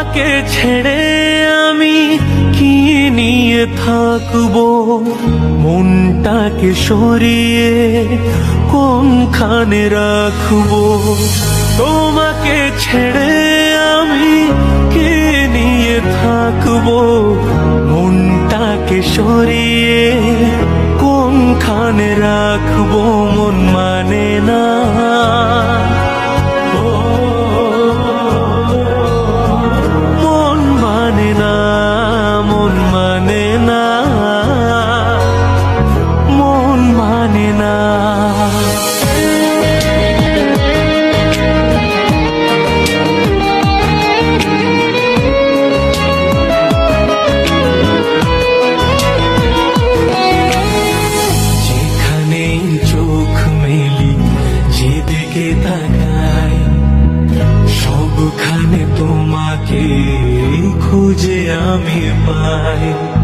তোমাকে ছেড়ে আমি কি নিয়ে থাকব? মনটাকে সরিয়ে কোনখানে রাখব? তোমাকে ছেড়ে আমি কি নিয়ে থাকব? মনটাকে সরিয়ে কোনখানে রাখব? মন মানে না না। সবখানে তোমাকে খুঁজে আমি পাই।